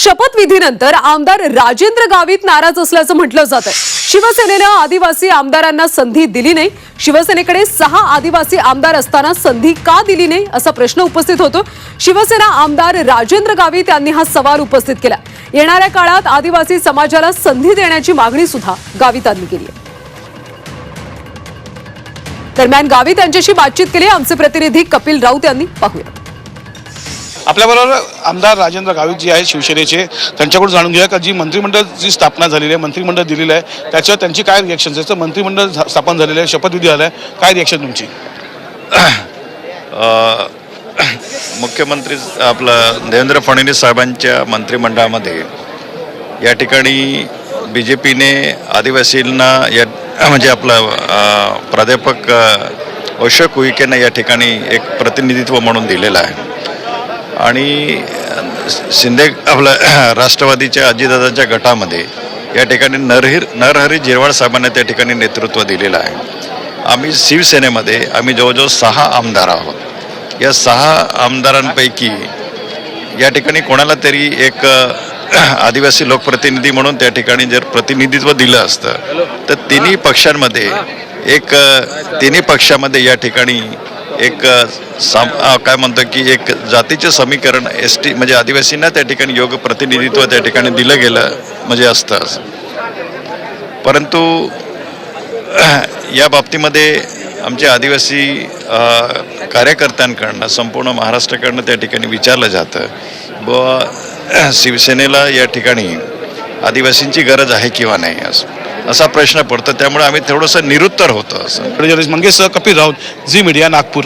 शपथविधीनंतर आमदार राजेंद्र गावित नाराज असल्याचं म्हटलं जात आहे. शिवसेनेनं आदिवासी आमदारांना संधी दिली नाही. शिवसेनेकडे सहा आदिवासी आमदार असताना संधी का दिली नाही असा प्रश्न उपस्थित होतो. शिवसेना आमदार राजेंद्र गावित यांनी हा सवाल उपस्थित केला. येणाऱ्या काळात आदिवासी समाजाला संधी देण्याची मागणी सुद्धा गावितांनी केली आहे. दरम्यान गावित यांच्याशी बातचीत केली. आमचे प्रतिनिधी कपिल राऊत यांनी पाहूया. आपल्याबरोबर आमदार राजेंद्र गावित जे आहेत शिवसेनेचे त्यांच्याकडून जाणून घेऊया का जी मंत्रिमंडळ जी स्थापना झालेली आहे मंत्रिमंडळ दिलेलं आहे त्याच्यावर त्यांची काय रिॲक्शन त्याचं मंत्रिमंडळ स्थापन झालेलं आहे शपथविधी झाला आहे काय रिॲक्शन तुमची? मुख्यमंत्री आपलं देवेंद्र फडणवीस साहेबांच्या मंत्रिमंडळामध्ये या ठिकाणी बी जे पीने आदिवासींना या म्हणजे आपलं प्राध्यापक अशोक उईकेंना या ठिकाणी एक प्रतिनिधित्व म्हणून दिलेलं आहे. आणि शिंदे आपलं राष्ट्रवादीच्या अजितदादाच्या गटामध्ये या ठिकाणी नरहिर नरहरी जिरवाळ साहेबांना त्या ठिकाणी नेतृत्व दिलेलं आहे. आम्ही शिवसेनेमध्ये आम्ही जवळजवळ सहा आमदार आहोत. या सहा आमदारांपैकी या ठिकाणी कोणाला तरी एक आदिवासी लोकप्रतिनिधी म्हणून त्या ठिकाणी जर प्रतिनिधित्व दिलं असतं तर तिन्ही पक्षांमध्ये एक तिन्ही पक्षामध्ये या ठिकाणी एक साम काय म्हणतो की एक जातीचे समीकरण एस टी म्हणजे आदिवासींना त्या ठिकाणी योग्य प्रतिनिधित्व त्या ठिकाणी दिलं गेलं म्हणजे असतं असं. परंतु या बाबतीमध्ये आमचे आदिवासी कार्यकर्त्यांकडनं संपूर्ण महाराष्ट्राकडनं त्या ठिकाणी विचारलं जातं व शिवसेनेला या ठिकाणी आदिवासींची गरज आहे किंवा नाही असं असा प्रश्न पडतो त्यामुळे आम्ही थोडंसं निरुत्तर होतो असं. मंगेश कपिल राऊत झी मीडिया नागपूर.